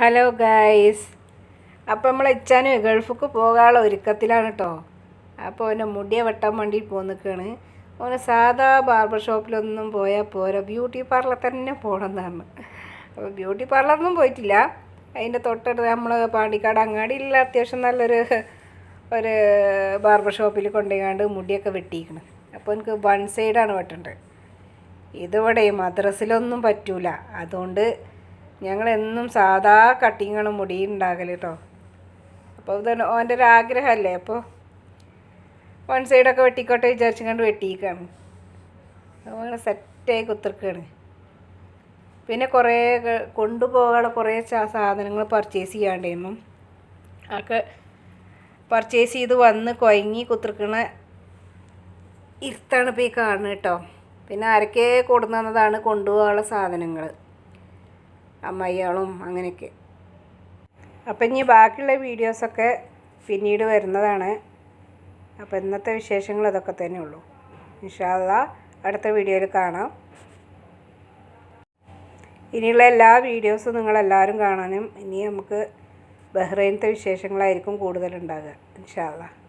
Hello guys അപ്പോൾ നമ്മൾ ഇച്ചാനും ഗൾഫിക്ക് പോകാനുള്ള ഒരുക്കത്തിലാണ് കേട്ടോ അപ്പോൾ അവനെ മുടിയെ വെട്ടാൻ വേണ്ടി പോന്നിക്കാണ്. അവന് സാധാ ബാർബർ ഷോപ്പിലൊന്നും പോയാൽ പോരാ. ബ്യൂട്ടി പാർലർ തന്നെ പോകണമെന്നാണ് അപ്പോൾ ബ്യൂട്ടി പാർലറൊന്നും പോയിട്ടില്ല. അതിന്റെ തൊട്ടടുത്ത് നമ്മൾ പാണ്ടിക്കാട് ഇല്ല അത്യാവശ്യം നല്ലൊരു ഒരു ബാർബർ ഷോപ്പിൽ കൊണ്ടുപോയാണ്ട് മുടിയൊക്കെ വെട്ടിയിരിക്കണം അപ്പോൾ എനിക്ക് വൺ സൈഡാണ് വെട്ടേണ്ടത് ഇതിവിടെ മദ്രസിലൊന്നും പറ്റൂല. അതുകൊണ്ട് ഞങ്ങൾ എന്നും സാധാ കട്ടിങ്ങാണ് മുടി ഉണ്ടാകൽ കേട്ടോ അപ്പോൾ ഇത് ഓന്റെ ഒരു ആഗ്രഹമല്ലേ അപ്പോൾ വൺ സൈഡൊക്കെ വെട്ടിക്കോട്ടെ വിചാരിച്ചു കണ്ട് വെട്ടിയിക്കാണ് അപ്പോൾ സെറ്റായി കുത്തിർക്കാണ്. പിന്നെ കുറേ കൊണ്ടുപോകാനുള്ള കുറേ സാധനങ്ങൾ പർച്ചേസ് ചെയ്യാണ്ടായിരുന്നു ഒക്കെ പർച്ചേസ് ചെയ്ത് വന്ന് കുഴങ്ങി കുത്തിർക്കണ ഇരുത്താണ് ഇപ്പോൾ ഈ കാണുന്നത് കേട്ടോ പിന്നെ ആരൊക്കെ കൊടുന്നതാണ് കൊണ്ടുപോകാനുള്ള സാധനങ്ങൾ അമ്മയ്യാളും അങ്ങനെയൊക്കെ. അപ്പം ഇനി ബാക്കിയുള്ള വീഡിയോസൊക്കെ പിന്നീട് വരുന്നതാണ്. അപ്പോൾ ഇന്നത്തെ വിശേഷങ്ങൾ ഇതൊക്കെ തന്നെ ഉള്ളൂ. ഇൻഷാല്ല അടുത്ത വീഡിയോയിൽ കാണാം. ഇനിയുള്ള എല്ലാ വീഡിയോസും നിങ്ങളെല്ലാവരും കാണാനും ഇനി നമുക്ക് ബഹ്റൈനത്തെ വിശേഷങ്ങളായിരിക്കും കൂടുതലുണ്ടാകുക ഇൻഷാല്ല